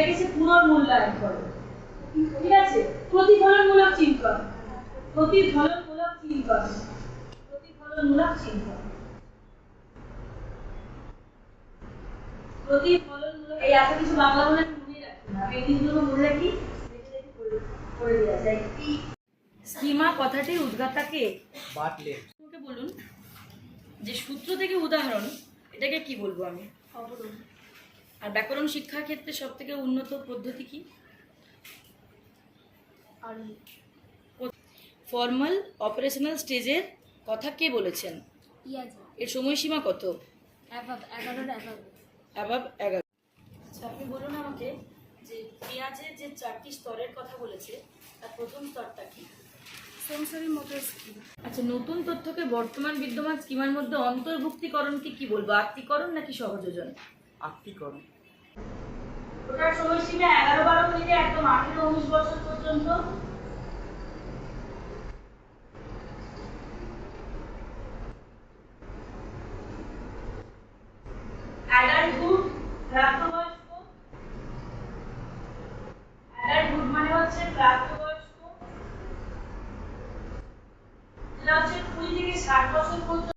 সেটাকে সে পুনর্মূল্যায়ন করে। ঠিক আছে? প্রতিফলনমূলক চিন্তন। প্রতিফলনমূলক চিন্তন। প্রতিফলনমূলক চিন্তন। প্রতিফলনমূলক এই এত কিছু বাংলা আমি মনে রাখি না। আমি এই জিনিসগুলো মনে রাখি। দেখে দেখে করে- দেওয়া যায়। স্কিমা কথাটির উদ্গাতা কে বাটলে বলুন? যে সূত্র থেকে উদাহরণ এটাকে কি বলব আমি? অবরোধ। আর ব্যাকরণ শিক্ষার ক্ষেত্রে সব থেকে উন্নত পদ্ধতি কি? আর ফর্মাল অপারেশনাল স্টেজের কথা কে বলেছেন? এর সময়সীমা কত? অ্যাভাব অ্যাবাব এগারো। আচ্ছা আপনি বলুন আমাকে যে পেঁয়াজের যে চারটি স্তরের কথা বলেছে তার প্রথম স্তরটা কি? সেন্সরি মোটর আচ্ছা নতুন তথ্যকে বর্তমান বিদ্যমান স্কিমার মধ্যে অন্তর্ভুক্তিকরণকে কি বলব? আত্মীকরণ নাকি সহযোজন? আত্মীকরণ ওটার সময়সীমা এগারো বারো থেকে একদম আঠেরো, উনিশ বছর পর্যন্ত। মানে হচ্ছে হচ্ছে কুড়ি থেকে ষাট বছর পর্যন্ত।